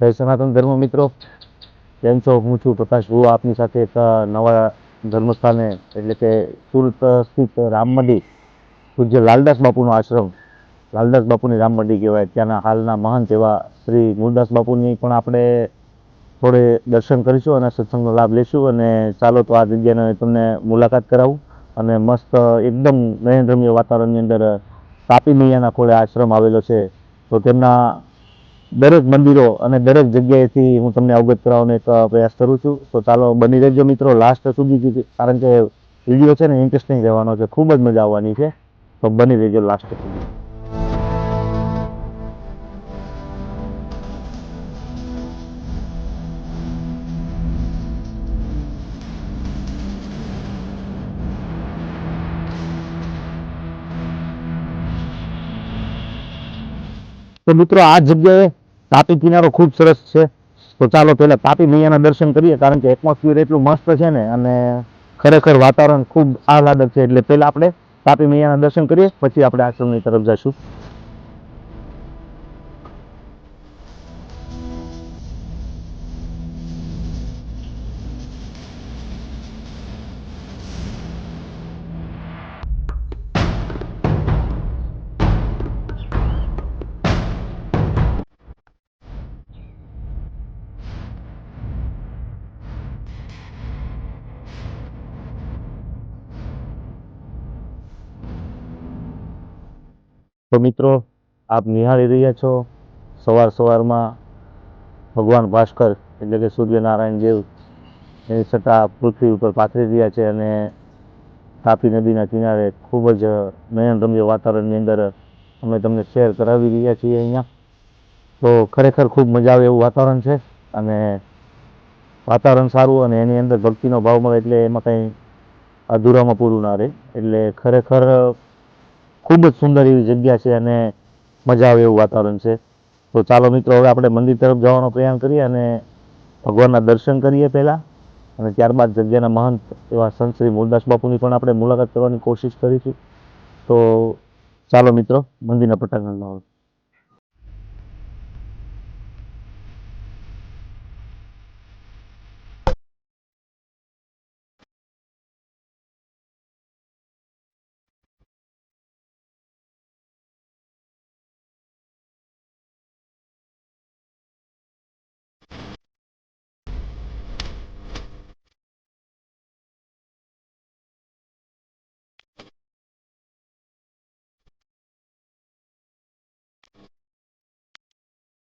જય સનાતન ધર્મ મિત્રો. કેમ છો? હું છું પ્રકાશ. હું આપની સાથે એક નવા ધર્મસ્થાને, એટલે કે સુરત સ્થિત રામ મંદિર પૂજ્ય લાલદાસ બાપુનો આશ્રમ. લાલદાસ બાપુની રામ મંદિર કહેવાય. ત્યાંના હાલના મહંત એવા શ્રી ગુરદાસ બાપુની પણ આપણે થોડે દર્શન કરીશું અને સત્સંગનો લાભ લઈશું અને ચાલો તો આ જગ્યાને તમને મુલાકાત કરાવું અને મસ્ત એકદમ નયનરમ્ય વાતાવરણની અંદર તાપી મૈયાના ખોળે આશ્રમ આવેલો છે. તો તેમના દરેક મંદિરો અને દરેક જગ્યાએથી હું તમને અવગત કરાવવાનો એક પ્રયાસ કરું છું. તો ચાલો બની રહેજો મિત્રો. લાસ્ટ સુધી કારણ કે વીડિયો છે ને ઇન્ટરેસ્ટિંગ રહેવાનો છે. ખૂબ જ મજા આવવાની છે. તો બની રહેજો લાસ્ટ સુધી. તો મિત્રો આ જગ્યાએ તાપી કિનારો ખૂબ સરસ છે. તો ચાલો પહેલા તાપી મૈયાના દર્શન કરીએ, કારણ કે એટમોસ્ફિયર એટલું મસ્ત છે ને, અને ખરેખર વાતાવરણ ખૂબ આહલાદક છે. એટલે પહેલાં આપણે તાપી મૈયાના દર્શન કરીએ, પછી આપણે આશ્રમની તરફ જઈશું. મિત્રો, આપ નિહાળી રહ્યા છો. સવાર સવારમાં ભગવાન ભાસ્કર, એટલે કે સૂર્યનારાયણ દેવ એની છટા પૃથ્વી ઉપર પાથરી રહ્યા છે અને તાપી નદીના કિનારે ખૂબ જ નયનરમ્ય વાતાવરણની અંદર અમે તમને શેર કરાવી રહ્યા છીએ અહીંયા. તો ખરેખર ખૂબ મજા આવે એવું વાતાવરણ છે અને વાતાવરણ સારું અને એની અંદર ભક્તિનો ભાવ મળે એટલે એમાં કંઈ અધૂરામાં પૂરું ના રહે. એટલે ખરેખર ખૂબ જ સુંદર એવી જગ્યા છે અને મજા આવે એવું વાતાવરણ છે. તો ચાલો મિત્રો, હવે આપણે મંદિર તરફ જવાનો પ્રયાણ કરીએ અને ભગવાનના દર્શન કરીએ પહેલાં. અને ત્યારબાદ જગ્યાના મહંત એવા સંત શ્રી મૂલદાસ બાપુની પણ આપણે મુલાકાત કરવાની કોશિશ કરીશું. તો ચાલો મિત્રો, મંદિરના પટાંગણમાં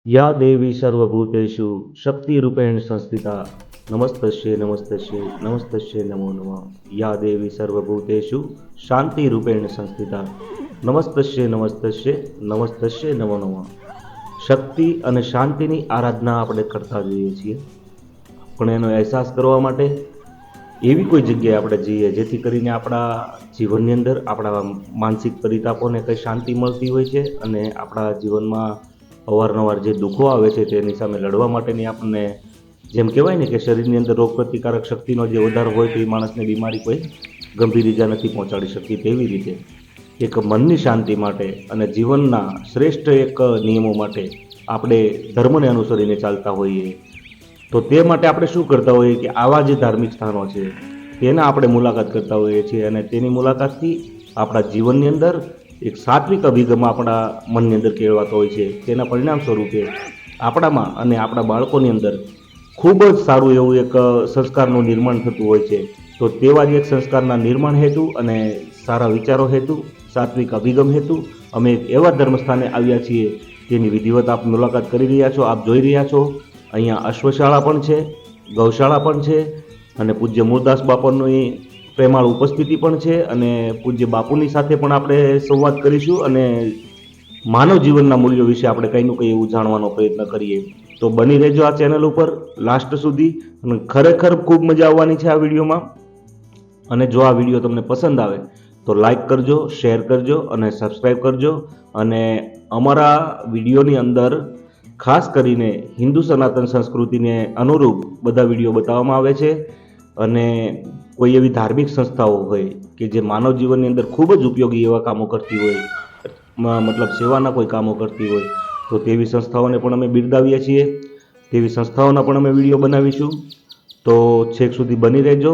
યા દેવી સર્વભૂતેષુ શક્તિરૂપેણ સંસ્થિતા, નમસ્તસ્ય નમસ્તશ્ય નમસ્તશ્ય નમો નમઃ. યા દેવી સર્વભૂતેષુ શાંતિરૂપેણ સંસ્થિતા, નમસ્તસ્ય નમસ્તશ્ય નમસ્તશ્ય નમો નમઃ. શક્તિ અને શાંતિની આરાધના આપણે કરતા જોઈએ છીએ. પણ એનો અહેસાસ કરવા માટે એવી કોઈ જગ્યાએ આપણે જઈએ જેથી કરીને આપણા જીવનની અંદર આપણા માનસિક પરિતાપોને કંઈ શાંતિ મળતી હોય છે અને આપણા જીવનમાં અવારનવાર જે દુઃખો આવે છે તેની સામે લડવા માટેની આપણને જેમ કહેવાય ને કે શરીરની અંદર રોગ પ્રતિકારક શક્તિનો જે વધારો હોય તો એ માણસને બીમારી કોઈ ગંભીર ઈજા નથી પહોંચાડી શકતી તેવી રીતે એક મનની શાંતિ માટે અને જીવનના શ્રેષ્ઠ એક નિયમો માટે આપણે ધર્મને અનુસરીને ચાલતા હોઈએ. તો તે માટે આપણે શું કરતા હોઈએ કે આવા જે ધાર્મિક સ્થાનો છે, તેના આપણે મુલાકાત કરતા હોઈએ છીએ અને તેની મુલાકાતથી આપણા જીવનની અંદર એક સાત્વિક અભિગમ આપણા મનની અંદર કેળવાતો હોય છે. તેના પરિણામ સ્વરૂપે આપણામાં અને આપણા બાળકોની અંદર ખૂબ જ સારું એવું એક સંસ્કારનું નિર્માણ થતું હોય છે. તો તેવા જ એક સંસ્કારના નિર્માણ હેતુ અને સારા વિચારો હેતુ, સાત્વિક અભિગમ હેતુ. અમે એક એવા ધર્મસ્થાને આવ્યા છીએ જેની વિધિવત આપ મુલાકાત કરી રહ્યા છો, આપ જોઈ રહ્યા છો. અહીંયા અશ્વશાળા પણ છે, ગૌશાળા પણ છે અને પૂજ્ય મૂળદાસ બાપાની પ્રેમાળ ઉપસ્થિતિ પણ છે અને પૂજ્ય બાપુની સાથે પણ આપણે સંવાદ કરીશું અને માનવ જીવનના મૂલ્યો વિશે આપણે કંઈનું કંઈ એવું જાણવાનો પ્રયત્ન કરીએ. તો બની રહેજો આ ચેનલ ઉપર લાસ્ટ સુધી અને ખરેખર ખૂબ મજા આવવાની છે આ વિડીયોમાં. અને જો આ વીડિયો તમને પસંદ આવે તો લાઈક કરજો, શેર કરજો અને સબસ્ક્રાઈબ કરજો. અને અમારા વિડીયોની અંદર ખાસ કરીને હિન્દુ સનાતન સંસ્કૃતિને અનુરૂપ બધા વીડિયો બતાવવામાં આવે છે. અને કોઈ એવી ધાર્મિક સંસ્થાઓ હોય કે જે માનવ જીવનની અંદર ખૂબ જ ઉપયોગી એવા કામો કરતી હોય મતલબ સેવાના કોઈ કામો કરતી હોય, તો તેવી સંસ્થાઓને પણ અમે બિરદાવીએ છીએ. તેવી સંસ્થાઓના પણ અમે વીડિયો બનાવીશું. તો છેક સુધી બની રહેજો.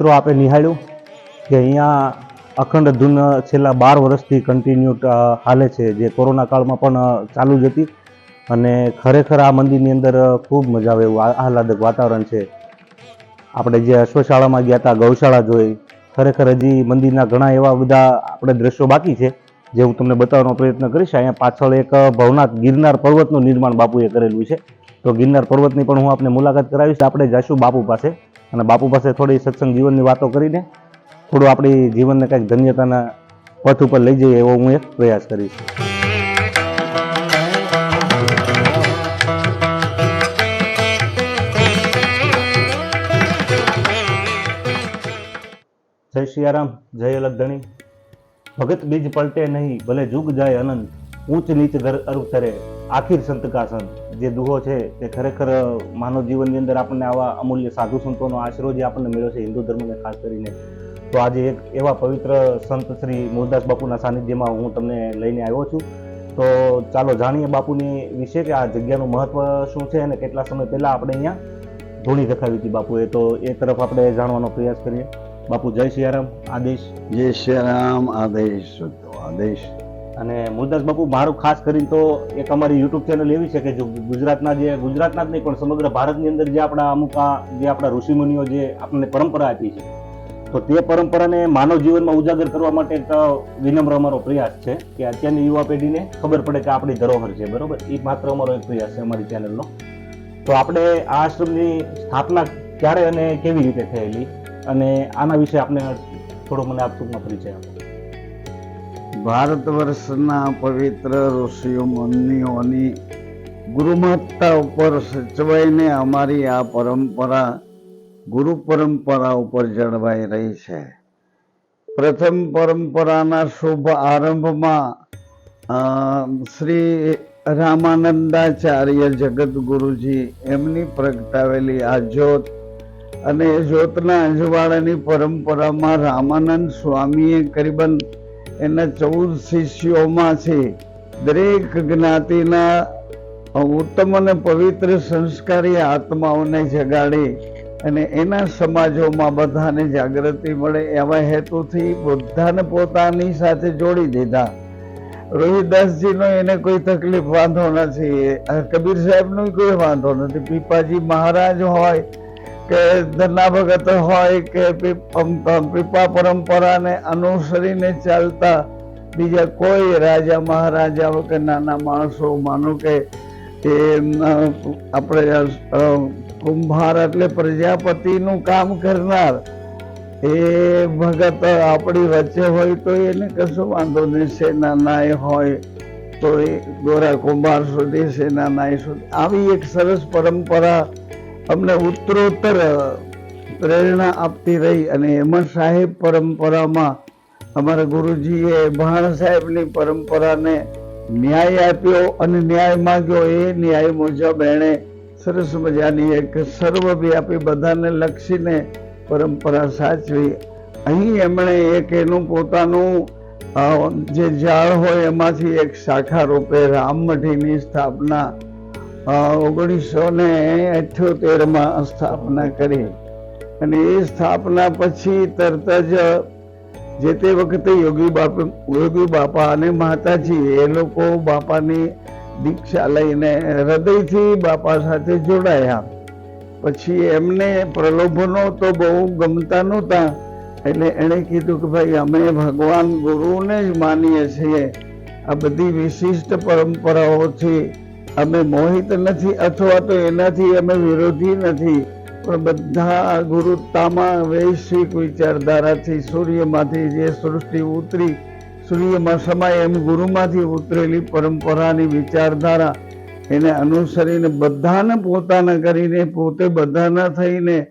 મિત્રો આપણે નિહાળ્યું કે અહીંયા અખંડ ધૂન છેલ્લા બાર વર્ષથી કન્ટિન્યુ હાલે છે. જે કોરોના કાળમાં પણ ચાલુ જ હતી અને ખરેખર આ મંદિરની અંદર ખૂબ મજા આવે એવું આહલાદક વાતાવરણ છે. આપણે જે અશ્વશાળામાં ગયા હતા ગૌશાળા જોઈ, ખરેખર હજી મંદિરના ઘણા એવા બધા આપણે દ્રશ્યો બાકી છે, જે હું તમને બતાવવાનો પ્રયત્ન કરીશ. અહીંયા પાછળ એક ભવનાથ ગિરનાર પર્વતનું નિર્માણ બાપુએ કરેલું છે. તો ગિરનાર પર્વતની પણ હું આપને મુલાકાત કરાવીશ. આપણે જઈશું બાપુ પાસે. અને બાપુ પાસે થોડી સત્સંગ જીવનની વાતો કરીને થોડું આપણી જીવનને કંઈક ધન્યતાના પથ ઉપર લઈ જઈએ એવો હું એક પ્રયાસ કરીશ. જય સિયારામ જય અલગધણી. ભગત બીજ પલટે નહીં, ભલે જુગ જાય અનંત. ઊંચ નીચ ઘર અરુ તરે આખિર સંત કા સંત. જે દુહો છે, તે ખરેખર માનવ જીવનની અંદર આપણને આવા અમૂલ્ય સાધુ સંતોનો આશરો જે આપણને મળ્યો છે હિન્દુ ધર્મને ખાસ કરીને. તો આજે એક એવા પવિત્ર સંત શ્રી મુરદાસ બાપુના સાનિધ્યમાં હું તમને લઈને આવ્યો છું. તો ચાલો જાણીએ બાપુની વિશે કે આ જગ્યાનું મહત્વ શું છે અને કેટલા સમય પહેલાં આપણે અહીંયા ધૂણી રખાવી હતી બાપુએ. તો એ તરફ આપણે જાણવાનો પ્રયાસ કરીએ. બાપુ, જય સિયારામ આદેશ. જય શ્રી રામ. આદેશ. આદેશ. અને મુરદાસ બાપુ, મારું ખાસ કરીને તો એક અમારી યુટ્યુબ ચેનલ એવી છે કે જો ગુજરાતના જે, ગુજરાતના જ નહીં, પણ સમગ્ર ભારતની અંદર જે આપણા અમુક આ, જે આપણા ઋષિમુનિઓ જે આપણને પરંપરા આપી છે, તો તે પરંપરાને માનવ જીવનમાં ઉજાગર કરવા માટે એક વિનમ્ર અમારો પ્રયાસ છે કે અત્યારની યુવા પેઢીને ખબર પડે કે આપણી ધરોહર છે, બરોબર? એ માત્ર અમારો એક પ્રયાસ છે અમારી ચેનલનો તો આપણે આ આશ્રમની સ્થાપના ક્યારે અને કેવી રીતે થયેલી? અને આના વિશે આપણે થોડો મને આપ ટૂંકમાં પરિચય આપો. ભારત વર્ષના પવિત્ર ઋષિઓ મુનિઓની ગુરુમત્તા ઉપર સચવાઈને અમારી આ પરંપરા, ગુરુ પરંપરા ઉપર જળવાઈ રહી છે. પ્રથમ પરંપરાના શુભ આરંભમાં શ્રી રામાનંદાચાર્ય જગત ગુરુજી એમની પ્રગટાવેલી આ જ્યોત અને જ્યોતના અજવાળાની પરંપરામાં રામાનંદ સ્વામીએ કરીબન એના ચૌદ શિષ્યોમાંથી દરેક જ્ઞાતિના ઉત્તમ અને પવિત્ર સંસ્કારી આત્માઓને જગાડી અને એના સમાજોમાં બધાને જાગૃતિ મળે એવા હેતુથી બધાને પોતાની સાથે જોડી દીધા. રોહિદાસજીનો એને કોઈ તકલીફ વાંધો નથી. કબીર સાહેબનો કોઈ વાંધો નથી. પીપાજી મહારાજ હોય કે ધના ભગત હોય કે પીપ- પરંપરાને અનુસરીને ચાલતા બીજા કોઈ રાજા મહારાજાઓ કે નાના માણસો માનો કે એ આપણે કુંભાર એટલે પ્રજાપતિનું કામ કરનાર, એ ભગત આપણી વચ્ચે હોય તો એને કશું વાંધો નહીં, સેના નાય હોય તો એ ગોરા કુંભાર સુધી, સેના નાય સુધી. આવી એક સરસ પરંપરા અમને ઉત્તરોત્તર પ્રેરણા આપતી રહી અને હેમંત સાહેબ પરંપરામાં અમારા ગુરુજીએ ભાણ સાહેબની પરંપરાને ન્યાય આપ્યો અને ન્યાય માંગ્યો. એ ન્યાય મુજબ એણે સરસ મજાની એક સર્વવ્યાપી બધાને લક્ષીને પરંપરા સાચવી. અહીં એમણે એક એનું પોતાનું જે ઝાડ હોય એમાંથી એક શાખા રૂપે રામમઢીની સ્થાપના ઓગણીસો ને અઠ્યોતેરમાં સ્થાપના કરી. અને એ સ્થાપના પછી તરત જ જે તે વખતે યોગી બાપા યોગી બાપા અને માતાજી, એ લોકો બાપાની દીક્ષા લઈને હૃદયથી બાપા સાથે જોડાયા. પછી એમને પ્રલોભનો તો બહુ ગમતા નહોતા, એટલે એણે કીધું કે ભાઈ, અમે ભગવાન ગુરુને જ માનીએ છીએ. આ બધી વિશિષ્ટ પરંપરાઓથી અમે મોહિત નથી અથવા તો એનાથી અમે વિરોધી નથી. પણ બધા ગુરુતામાં વૈશ્વિક વિચારધારાથી સૂર્યમાંથી જે સૃષ્ટિ ઉતરી, સૂર્યમાં સમાય એમ ગુરુમાંથી ઉતરેલી પરંપરાની વિચારધારા, એને અનુસરીને બધાને પોતાના કરીને, પોતે બધાના થઈને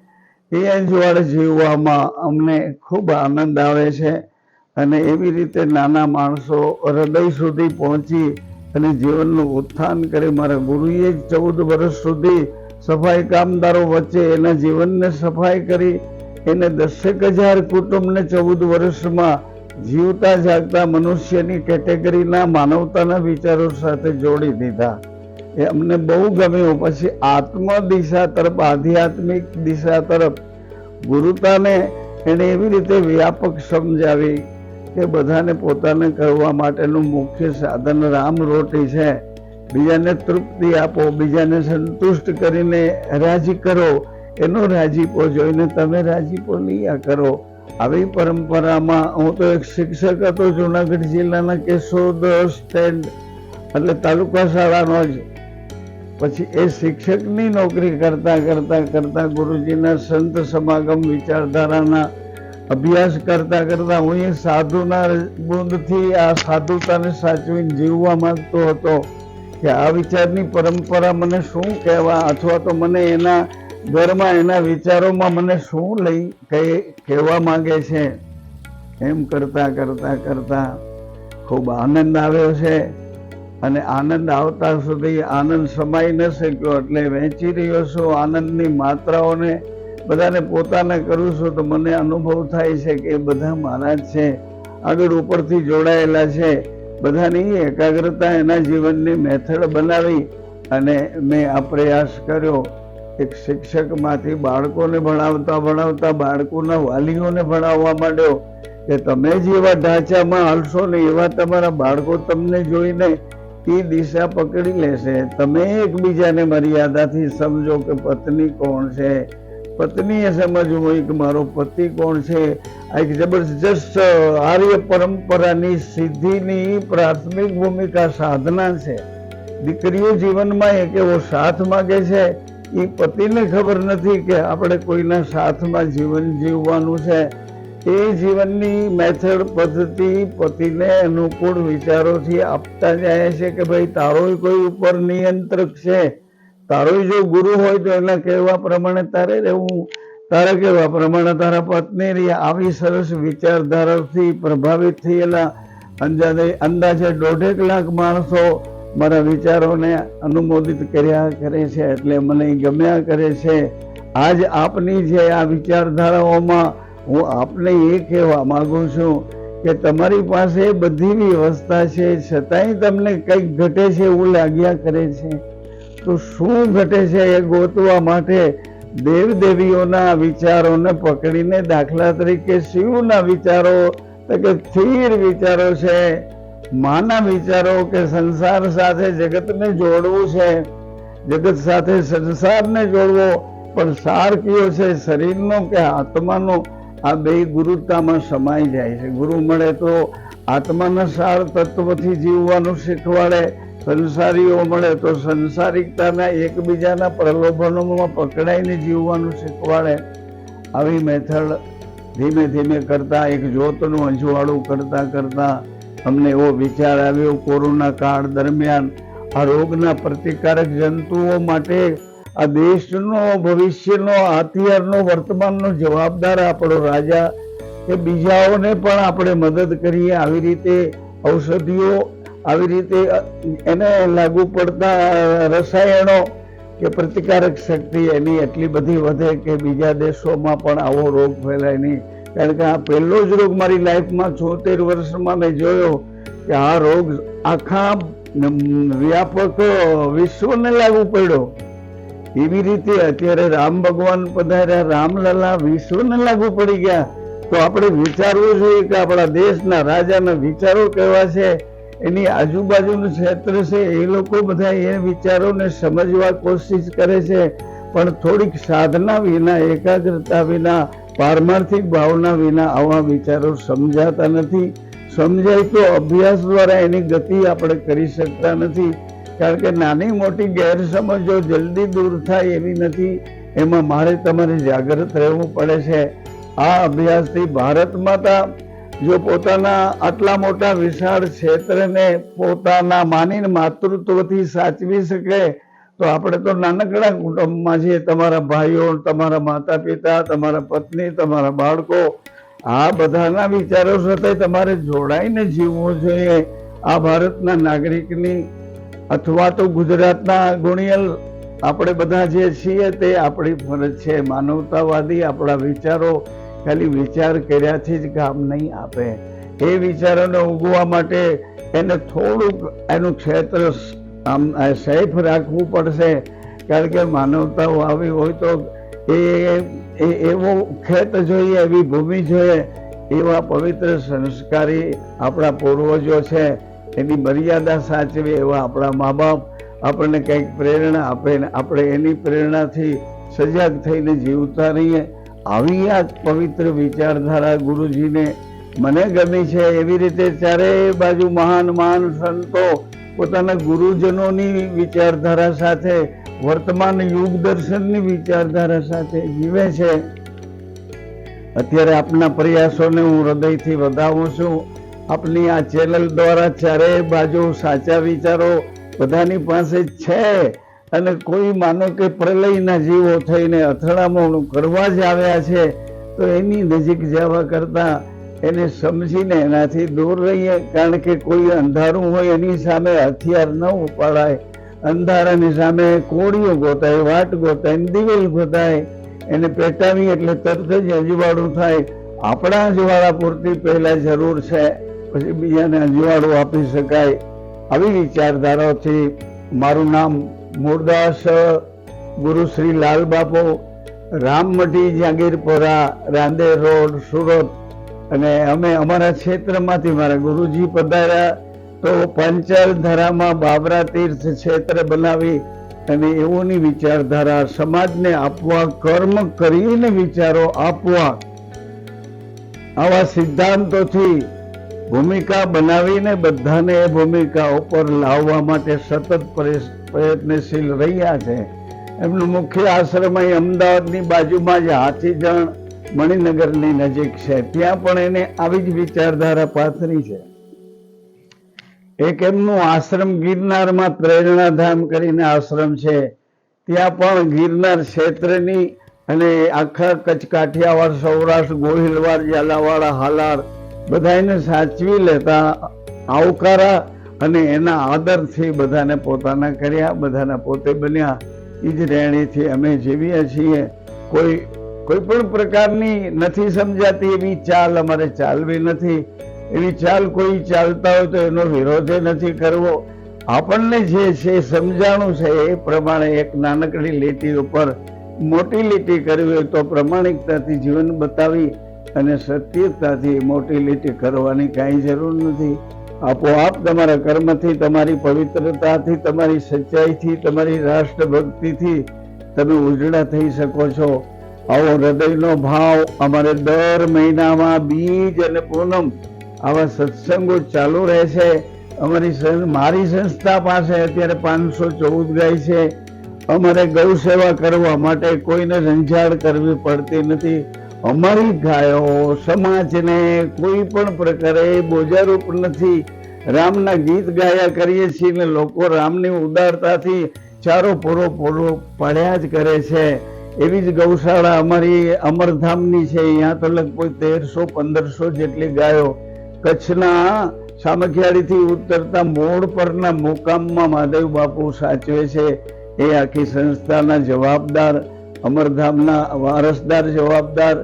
એ અંજવાળ જીવવામાં અમને ખૂબ આનંદ આવે છે. અને એવી રીતે નાના માણસો હૃદય સુધી પહોંચી અને જીવનનું ઉત્થાન કરી મારા ગુરુએ જ ચૌદ વર્ષ સુધી સફાઈ કામદારો વચ્ચે એના જીવનને સફાઈ કરી. એને દસેક હજાર કુટુંબને ચૌદ વર્ષમાં જીવતા જાગતા મનુષ્યની કેટેગરીના માનવતાના વિચારો સાથે જોડી દીધા. એ અમને બહુ ગમ્યું. પછી આત્મ દિશા તરફ, આધ્યાત્મિક દિશા તરફ ગુરુતાને એને એવી રીતે વ્યાપક સમજાવી. કે બધાને પોતાને કરવા માટેનું મુખ્ય સાધન રામ રોટી છે. બીજાને તૃપ્તિ આપો, બીજાને સંતુષ્ટ કરીને રાજી કરો. એનો રાજીપો જોઈને તમે રાજીપો લયા કરો. આવી પરંપરામાં હું તો એક શિક્ષક હતો, જુનાગઢ જિલ્લાના કેશોદ સ્ટેન્ડ, એટલે તાલુકા શાળાનો જ. પછી એ શિક્ષકની નોકરી કરતા કરતા કરતા ગુરુજીના સંત સમાગમ વિચારધારાના અભ્યાસ કરતા કરતા હું એ સાધુના ગુણથી આ સાધુતાને સાચવીને જીવવા માંગતો હતો કે આ વિચારની પરંપરા મને શું કહેવા અથવા તો મને એના ઘરમાં એના વિચારોમાં મને શું લઈ કહે- કહેવા માંગે છે. એમ કરતા કરતા કરતા ખૂબ આનંદ આવ્યો છે અને આનંદ આવતા સુધી આનંદ સમાઈ ન શક્યો એટલે વહેંચી રહ્યો છું આનંદની માત્રાઓને બધાને પોતાને કરું છું તો મને અનુભવ થાય છે કે બધા મારા જ છે. આગળ ઉપરથી જોડાયેલા છે. બધાની એકાગ્રતા એના જીવનની મેથડ બનાવી અને મેં આ પ્રયાસ કર્યો. એક શિક્ષકમાંથી બાળકોને ભણાવતા ભણાવતા બાળકોના વાલીઓને ભણાવવા માંડ્યો કે તમે જ એવા ઢાંચામાં હાલશો ને એવા તમારા બાળકો તમને જોઈને એ દિશા પકડી લેશે. તમે એકબીજાને મર્યાદાથી સમજો કે પત્ની કોણ છે? પત્નીએ સમજવું કે મારો પતિ કોણ છે? આ એક જબરજસ્ત આર્ય પરંપરાની સિદ્ધિની પ્રાથમિક ભૂમિકા સાધના છે. દીકરીઓ જીવનમાં એક એવો સાથ માગે છે. એ પતિને ખબર નથી કે આપણે કોઈના સાથમાં જીવન જીવવાનું છે. એ જીવનની મેથડ, પદ્ધતિ પતિને અનુકૂળ વિચારોથી આપતા જાય છે કે ભાઈ તારો કોઈ ઉપર નિયંત્રક છે. તારો જો ગુરુ હોય તો એના કહેવા પ્રમાણે તારે રહેવું. તારા કહેવા પ્રમાણે તારા પત્ની રહી આવી સરસ વિચારધારાથી પ્રભાવિત થયેલા અંદાજે અંદાજે દોઢેક લાખ માણસો મારા વિચારોને અનુમોદિત કર્યા કરે છે, એટલે મને ગમ્યા કરે છે. આજ આપની જે આ વિચારધારાઓમાં હું આપને એ કહેવા માગું છું કે તમારી પાસે બધી વ્યવસ્થા છે. છતાંય તમને કંઈક ઘટે છે એવું લાગ્યા કરે છે. તો શું ઘટે છે એ ગોતવા માટે દેવ દેવીઓના વિચારોને પકડીને દાખલા તરીકે શિવના વિચારો કે સ્થિર વિચારો છે, માના વિચારો કે સંસાર સાથે જગતને જોડવું છે. જગત સાથે સંસારને જોડવો, પણ સાર કયો છે? શરીરનો કે આત્માનો? આ બે ગુરુતામાં સમાઈ જાય છે. ગુરુ મળે તો આત્માના સાર તત્વથી જીવવાનું શીખવાડે સંસારીઓ મળે તો સંસારિકતાના એકબીજાના પ્રલોભનોમાં પકડાઈને જીવવાનું શીખવાડે. આવી મેથડ ધીમે ધીમે કરતા, એક જ્યોતનું અંજવાળું કરતા કરતા અમને એવો વિચાર આવ્યો, કોરોના કાળ દરમિયાન આ રોગના પ્રતિકારક જંતુઓ માટે આ દેશનો, ભવિષ્યનો, હથિયારનો, વર્તમાનનો જવાબદાર આપણો રાજા. કે બીજાઓને પણ આપણે મદદ કરીએ. આવી રીતે ઔષધિઓ આવી રીતે એને લાગુ પડતા રસાયણો કે પ્રતિકારક શક્તિ એની એટલી બધી વધે કે બીજા દેશોમાં પણ આવો રોગ ફેલાય નહીં. કારણ કે આ પહેલો જ રોગ મારી લાઈફમાં છોતેર વર્ષમાં મેં જોયો કે આ રોગ આખા વ્યાપક વિશ્વને લાગુ પડ્યો. એવી રીતે અત્યારે રામ ભગવાન પધાર્યા, રામલલા વિશ્વને લાગુ પડી ગયા. તો આપણે વિચારવું જોઈએ કે આપણા દેશના રાજાના વિચારો કેવા છે? એની આજુબાજુનું ક્ષેત્ર છે, એ લોકો બધા એ વિચારોને સમજવા કોશિશ કરે છે, પણ થોડીક સાધના વિના, એકાગ્રતા વિના, પારમાર્થિક ભાવના વિના આવા વિચારો સમજાતા નથી. સમજાય તો અભ્યાસ દ્વારા એની ગતિ આપણે કરી શકતા નથી. કારણ કે નાની મોટી ગેરસમજો જલ્દી દૂર થાય એવી નથી. એમાં મારે તમારે જાગૃત રહેવું પડે છે. આ અભ્યાસથી ભારત માતા જો પોતાના આટલા મોટા વિશાળ ક્ષેત્રને પોતાના માનીને માતૃત્વથી સાચવી શકે, તો આપણે તો નાનકડા કુટુંબમાં છીએ. તમારા ભાઈઓ, તમારા માતા પિતા તમારા પત્ની, તમારા બાળકો, આ બધાના વિચારો સાથે તમારે જોડાઈને જીવવું જોઈએ. આ ભારતના નાગરિકની અથવા તો ગુજરાતના ગુણિયલ આપણે બધા જે છીએ તે આપણી ફરજ છે. માનવતાવાદી આપણા વિચારો ખાલી વિચાર કર્યાથી જ કામ નહીં આપે. એ વિચારોને ઉગવા માટે એને થોડુંક એનું ક્ષેત્ર આમ સેફ રાખવું પડશે. કારણ કે માનવતાઓ આવી હોય તો એ એવો ખેત જોઈએ, એવી ભૂમિ જોઈએ, એવા પવિત્ર સંસ્કારી આપણા પૂર્વજો છે. એની મર્યાદા સાચવી, એવા આપણા મા બાપ આપણને કંઈક પ્રેરણા આપે ને આપણે એની પ્રેરણાથી સજાગ થઈને જીવતા રહીએ. આવી આ પવિત્ર વિચારધારા ગુરુજીને મને ગમી છે એવી રીતે ચારે બાજુ મહાન મહાન સંતો પોતાના ગુરુજનોની વિચારધારા સાથે, વર્તમાન યુગ દર્શનની વિચારધારા સાથે જીવે છે. અત્યારે આપના પ્રયાસોને હું હૃદયથી વધાવું છું. આપની આ ચેનલ દ્વારા ચારે બાજુ સાચા વિચારો બધાની પાસે છે. અને કોઈ માનો કે પ્રલયના જીવો થઈને અથડામણ કરવા જ આવ્યા છે, તો એની નજીક જવા કરતા એને સમજીને એનાથી દૂર રહીએ. કારણ કે કોઈ અંધારું હોય એની સામે હથિયાર ન ઉપાડાય. અંધારાની સામે કોળીઓ ગોતાય, વાટ ગોતાય દિવેલ ગોતાય. એને પેટાવી એટલે તરત જ અજવાળું થાય. આપણા અજવાળા પૂરતી પહેલા જરૂર છે, પછી બીજાને અજવાળું આપી શકાય. આવી વિચારધારાઓથી મારું નામ મૂળદાસ ગુરુ શ્રી લાલ બાપુ રામમઢી જાગીરપોરા રાંદેર રોડ, સુરત અને અમે અમારા ક્ષેત્રમાંથી મારા ગુરુજી પધાર્યા. તો પંચાલ ધારામાં બાબરા તીર્થ ક્ષેત્ર બનાવી અને એવોની વિચારધારા સમાજને આપવા, કર્મ કરીને વિચારો આપવા. આવા સિદ્ધાંતોથી ભૂમિકા બનાવીને બધાને એ ભૂમિકા ઉપર લાવવા માટે સતત પ્રયસ- પ્રયત્નશીલ રહ્યા છે. એમનો મુખ્ય આશ્રમ અહીં અમદાવાદની બાજુમાં જ હાથીજણ મણિનગરની નજીક છે. ત્યાં પણ એને આવી જ વિચારધારા પાથરી છે. એક એમનું આશ્રમ ગિરનારમાં પ્રેરણાધામ કરીને આશ્રમ છે. ત્યાં પણ ગિરનાર ક્ષેત્રની અને આખા કચ્છ કાઠિયાવાડ સૌરાષ્ટ્ર, ગોહિલવાડ, ઝાલાવાડ, હાલાર બધાને સાચવી લેતા આવકારા અને એના આદરથી બધાને પોતાના કર્યા, બધાના પોતે બન્યા. એ જ રહેણીથી અમે જીવીએ છીએ. કોઈ કોઈ પણ પ્રકારની નથી સમજાતી એવી ચાલ, અમારે ચાલવી નથી. એવી ચાલ કોઈ ચાલતા હોય તો એનો વિરોધ નથી કરવો. આપણને જે છે સમજાણું છે એ પ્રમાણે એક નાનકડી લીટી ઉપર મોટી લીટી કરવી હોય તો પ્રમાણિકતાથી જીવન બતાવી અને સત્યતાથી મોટી લીટી કરવાની કાંઈ જરૂર નથી. આપોઆપ તમારા કર્મથી, તમારી પવિત્રતાથી, તમારી સચ્ચાઈથી, તમારી રાષ્ટ્રભક્તિથી તમે ઉજળા થઈ શકો છો. આવો હૃદયનો ભાવ અમારે દર મહિનામાં બીજ અને પૂનમ આવા સત્સંગો ચાલુ રહેશે. અમારી સં- મારી સંસ્થા પાસે અત્યારે પાંચસો ચૌદ ગાય છે. અમારે ગૌ સેવા કરવા માટે કોઈને રંજાડ કરવી પડતી નથી. અમારી ગાયો સમાજને કોઈ પણ પ્રકારે બોજારૂપ નથી. રામના ગીત ગાયા કરીએ છીએ ને લોકો રામની ઉદારતાથી ચારો પૂરો પૂરો પાડ્યા જ કરે છે. એવી જ ગૌશાળા અમારી અમરધામની છે. અહીંયા તો લગભગ તેરસો, પંદરસો જેટલી ગાયો કચ્છના સામખિયાળીથી ઉતરતા મોડ પરના મુકામમાં મહાદેવ બાપુ સાચવે છે. એ આખી સંસ્થાના જવાબદાર અમરધામના વારસદાર, જવાબદાર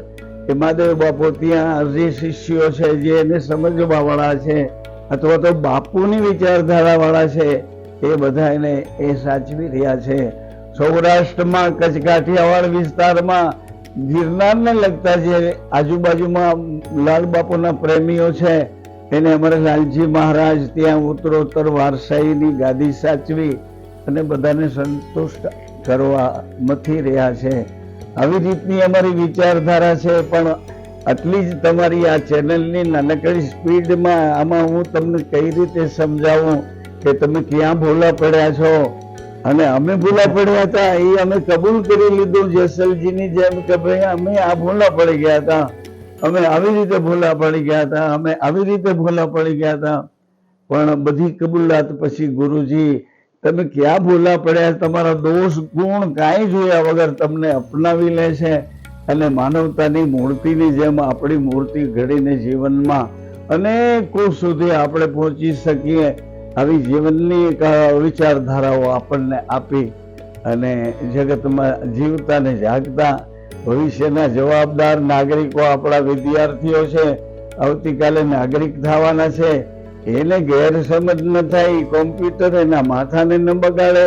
એ મહાદેવ બાપો ત્યાં જે શિષ્યો છે, જે એને સમજવા વાળા છે, અથવા તો બાપુની વિચારધારા વાળા છે, એ બધા એને એ સાચવી રહ્યા છે. સૌરાષ્ટ્રમાં કચ્છ કાઠિયાવાડ વિસ્તારમાં ગિરનારને લગતા જે આજુબાજુમાં લાલ બાપુના પ્રેમીઓ છે, એને અમારે લાલજી મહારાજ ત્યાં ઉત્તરોત્તર વારસાઈની ગાદી સાચવી અને બધાને સંતુષ્ટ કરવા મથી રહ્યા છે. આવી રીતની અમારી વિચારધારા છે, પણ આટલી જ તમારી આ ચેનલની નાનકડી સ્પીડમાં આમાં હું તમને કઈ રીતે સમજાવું કે તમે ક્યાં ભૂલા પડ્યા છો? અને અમે ભૂલા પડ્યા હતા, એ અમે કબૂલ કરી લીધું જેસલજીની જેમ કે ભાઈ અમે આ ભૂલા પડી ગયા હતા. અમે આવી રીતે ભૂલા પડી ગયા હતા, અમે આવી રીતે ભૂલા પડી ગયા હતા. પણ બધી કબૂલાત પછી ગુરુજી તમે ક્યાં ભૂલા પડ્યા તમારા દોષ ગુણ કાંઈ જોયા વગર તમને અપનાવી લે છે અને માનવતાની મૂર્તિની જેમ આપણી મૂર્તિ ઘડીને જીવનમાં અનેકો સુધી આપણે પહોંચી શકીએ. આવી જીવનની એક વિચારધારાઓ આપણને આપી અને જગતમાં જીવતા ને જાગતા, ભવિષ્યના જવાબદાર નાગરિકો આપણા વિદ્યાર્થીઓ છે, આવતીકાલે નાગરિક થવાના છે. એને ગેરસમજ ન થાય કોમ્પ્યુટર એના માથાને ન બગાડે.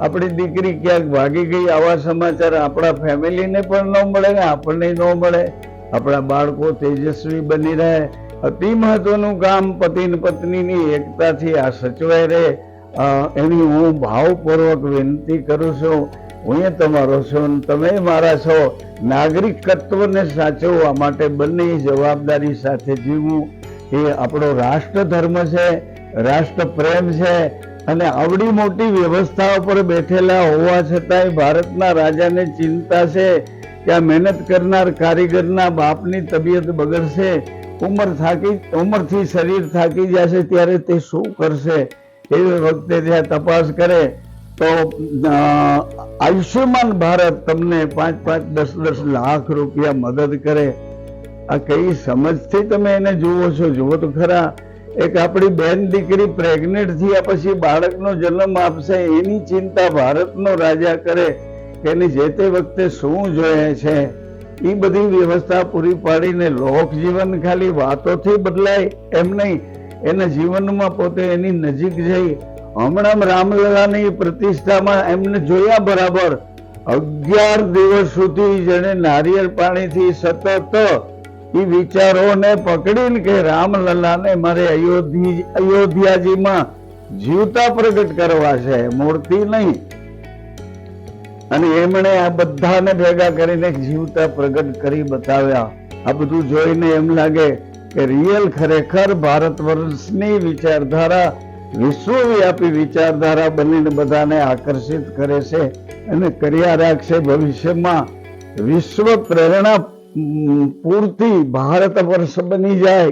આપણી દીકરી ક્યાંક ભાગી ગઈ, આવા સમાચાર આપણા ફેમિલીને પણ ન મળે ને આપણને ન મળે. આપણા બાળકો તેજસ્વી બની રહે. અતિ મહત્વનું કામ પતિ ને પત્નીની એકતાથી આ સચવાઈ રહે. એની હું ભાવપૂર્વક વિનંતી કરું છું. હું તમારો છું તમે મારા છો. નાગરિકત્વને સાચવવા માટે બંને જવાબદારી સાથે જીવવું એ આપણો રાષ્ટ્ર ધર્મ છે રાષ્ટ્ર પ્રેમ છે અને આવડી મોટી વ્યવસ્થા ઉપર બેઠેલા હોવા છતાંય ભારતના રાજાને ચિંતા છે કે આ મહેનત કરનાર કારીગરના બાપની તબિયત બગડશે, ઉંમર થાકી, ઉંમરથી શરીર થાકી જશે, ત્યારે તે શું કરશે? એવી વખતે ત્યાં તપાસ કરે તો આયુષ્યમાન ભારત તમને પાંચ પાંચ દસ દસ લાખ રૂપિયા મદદ કરે. આ કઈ સમજથી તમે એને જુઓ છો? જુઓ તો ખરા. એક આપણી બેન દીકરી પ્રેગ્નેન્ટ થયા પછી બાળકનો જન્મ આપશે, એની ચિંતા ભારતનો રાજા કરે કે એની જે તે વખતે શું જોઈએ છે? એ બધી વ્યવસ્થા પૂરી પાડીને લોક જીવન ખાલી વાતોથી બદલાય એમ નહીં. એના જીવનમાં પોતે એની નજીક જઈ હમણાં રામલલાની પ્રતિષ્ઠામાં એમને જોયા બરાબર. અગિયાર દિવસ સુધી જેને નારિયેળ પાણીથી સતત એ વિચારોને પકડીને કે રામલલ્લાને મારે અયોધ્યા અયોધ્યાજીમાં જીવતા પ્રગટ કરવા છે, મૂર્તિ નહીં. અને એમણે આ બધાને ભેગા કરીને જીવતા પ્રગટ કરી બતાવ્યા. આ બધું જોઈને એમ લાગે કે રિયલ ખરેખર ભારત વર્ષની વિચારધારા, વિશ્વવ્યાપી વિચારધારા બનીને બધાને આકર્ષિત કરે છે અને કર્યા રાખશે ભવિષ્યમાં વિશ્વ પ્રેરણા પૂરતી ભારત વર્ષ બની જાય.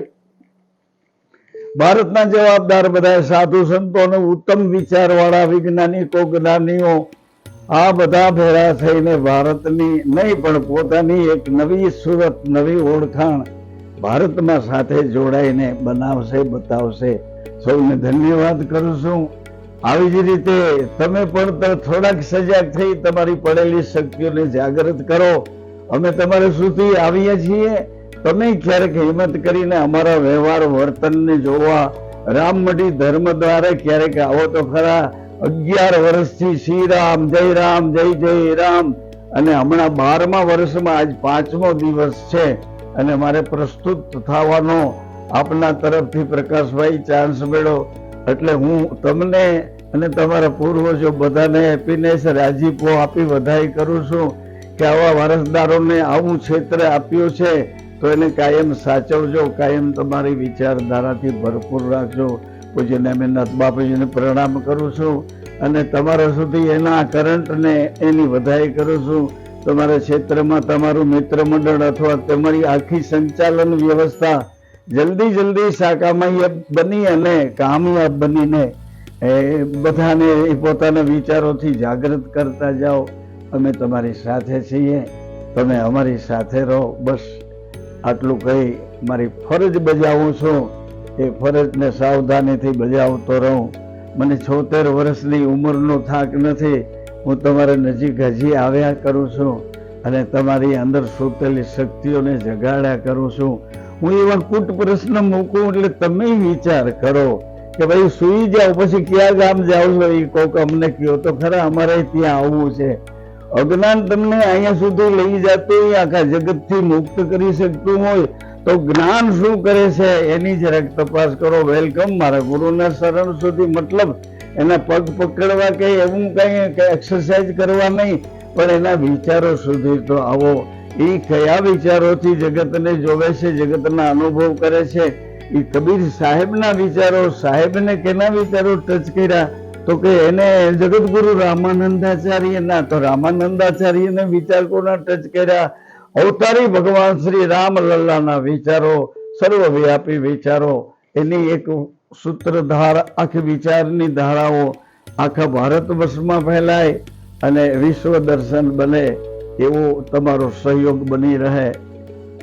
ભારતના જવાબદાર બધા સાધુ સંતો અને ઉત્તમ વિચારવાળા વૈજ્ઞાનિકો, જ્ઞાનીઓ, આ બધા ભેળા થઈને ભારતની નહીં, પણ પોતાની એક નવી સુરત, નવી ઓળખાણ ભારતમાં સાથે જોડાઈને બનાવશે, બતાવશે. સૌને ધન્યવાદ કરું છું. આવી જ રીતે તમે પણ થોડાક સજાગ થઈ તમારી પડેલી શક્તિઓને જાગૃત કરો. અમે તમારા સુધી આવીએ છીએ. તમે ક્યારેક હિંમત કરીને અમારા વ્યવહાર વર્તનને જોવા રામમઢી ધર્મ દ્વારા ક્યારેક આવો તો ખરા. અગિયાર વર્ષથી શ્રી રામ, જય રામ, જય જય રામ. અને હમણાં બારમા વર્ષમાં આજ પાંચમો દિવસ છે અને મારે પ્રસ્તુત થવાનો આપના તરફથી પ્રકાશભાઈ ચાન્સ મળ્યો. એટલે હું તમને અને તમારા પૂર્વજો બધાને હેપીનેસ રાજીપો આપી વધાઈ કરું છું. કે આવા વારસદારોને આવું ક્ષેત્ર આપ્યું છે, તો એને કાયમ સાચવજો, કાયમ તમારી વિચારધારાથી ભરપૂર રાખજો. પૂજ્ય નેમિનાથ બાપુજીને પ્રણામ કરું છું અને તમારા સુધી એના કરંટને એની વધાઈ કરું છું. તમારા ક્ષેત્રમાં તમારું મિત્ર મંડળ અથવા તમારી આખી સંચાલન વ્યવસ્થા જલ્દી જલ્દી સાકામય બની અને કામયાબ બનીને, એ બધાને પોતાના વિચારોથી જાગૃત કરતા જાઓ. અમે તમારી સાથે છીએ. તમે અમારી સાથે રહો. બસ આટલું કહી મારી ફરજ બજાવું છું. એ ફરજને સાવધાનીથી બજાવતો રહું. મને છોતેર વર્ષની ઉંમરનો થાક નથી. હું તમારા નજીક હજી આવ્યા કરું છું અને તમારી અંદર સૂતેલી શક્તિઓને જગાડ્યા કરું છું. હું એવા કૂટ પ્રશ્ન મૂકું એટલે તમે વિચાર કરો કે ભાઈ સુઈ જાઓ પછી ક્યાં ગામ જાવ છો? એ કોક અમને કહો તો ખરા અમારે ત્યાં આવવું છે. અજ્ઞાન તમને અહીંયા સુધી લઈ જતું હોય, આખા જગતથી મુક્ત કરી શકતું હોય, તો જ્ઞાન શું કરે છે એની જરાક તપાસ કરો. વેલકમ, મારા ગુરુના શરણ સુધી. મતલબ એના પગ પકડવા કે એવું કઈ એક્સરસાઇઝ કરવા નહીં, પણ એના વિચારો સુધી તો આવો. એ કયા વિચારોથી જગતને જોવે છે, જગતના અનુભવ કરે છે? એ કબીર સાહેબના વિચારો, સાહેબને કેના વિચારો ટચ કર્યા? તો કે એને જગતગુરુ રામાનંદાચાર્ય ના તો રામાનંદાચાર્યને વિચાર કોના ટચ કર્યા. અવતારી ભગવાન શ્રી રામ લલ્લાના વિચારો, સર્વવ્યાપી વિચારો, એની એક સૂત્રધાર, આખી વિચારની ધારાઓ આખા ભારત વર્ષમાં ફેલાય અને વિશ્વ દર્શન બને એવો તમારો સહયોગ બની રહે.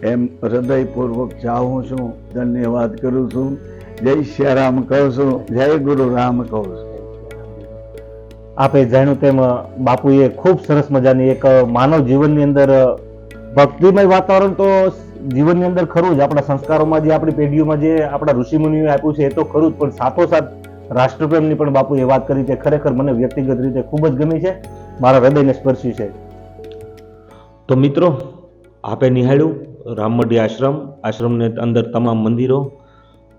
એમ હૃદયપૂર્વક ચાહું છું, ધન્યવાદ કરું છું. જય શ્યારામ કહું છું, જય ગુરુ રામ કહું છું. આપે જાણ્યું તેમ બાપુએ ખૂબ સરસ મજાની એક માનવ જીવનની અંદર ભક્તિમય વાતાવરણ તો જીવનની અંદર ખરું જ. આપણા સંસ્કારોમાં જે આપણી પેઢીઓમાં જે આપણા ઋષિમુનિઓએ આપ્યું છે એ તો ખરું જ. પણ સાથોસાથ રાષ્ટ્રપ્રેમની પણ બાપુએ વાત કરી છે ખરેખર મને વ્યક્તિગત રીતે ખૂબ જ ગમી છે. મારા હૃદયને સ્પર્શી છે. તો મિત્રો, આપે નિહાળ્યું રામમઢી આશ્રમ, આશ્રમને અંદર તમામ મંદિરો.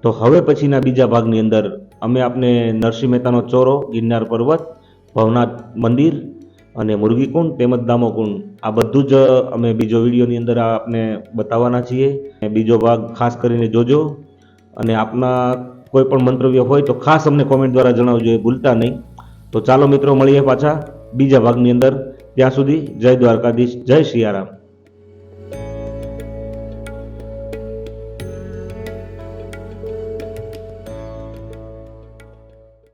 તો હવે પછીના બીજા ભાગની અંદર અમે આપને નરસિંહ મહેતાનો ચોરો, ગિરનાર પર્વત ભવનાથ મંદિર અને મુરગીકુંડ તેમજ દામોકુંડ. આ બધું જ અમે બીજો વિડીયોની અંદર આપને બતાવવાના છીએ. અને બીજો ભાગ ખાસ કરીને જોજો. અને આપના કોઈ પણ મંતવ્ય હોય તો ખાસ અમને કોમેન્ટ દ્વારા જણાવજો, એ ભૂલતા નહીં. તો ચાલો મિત્રો, મળીએ પાછા બીજા ભાગની અંદર. ત્યાં સુધી જય દ્વારકાધીશ, જય સિયારામ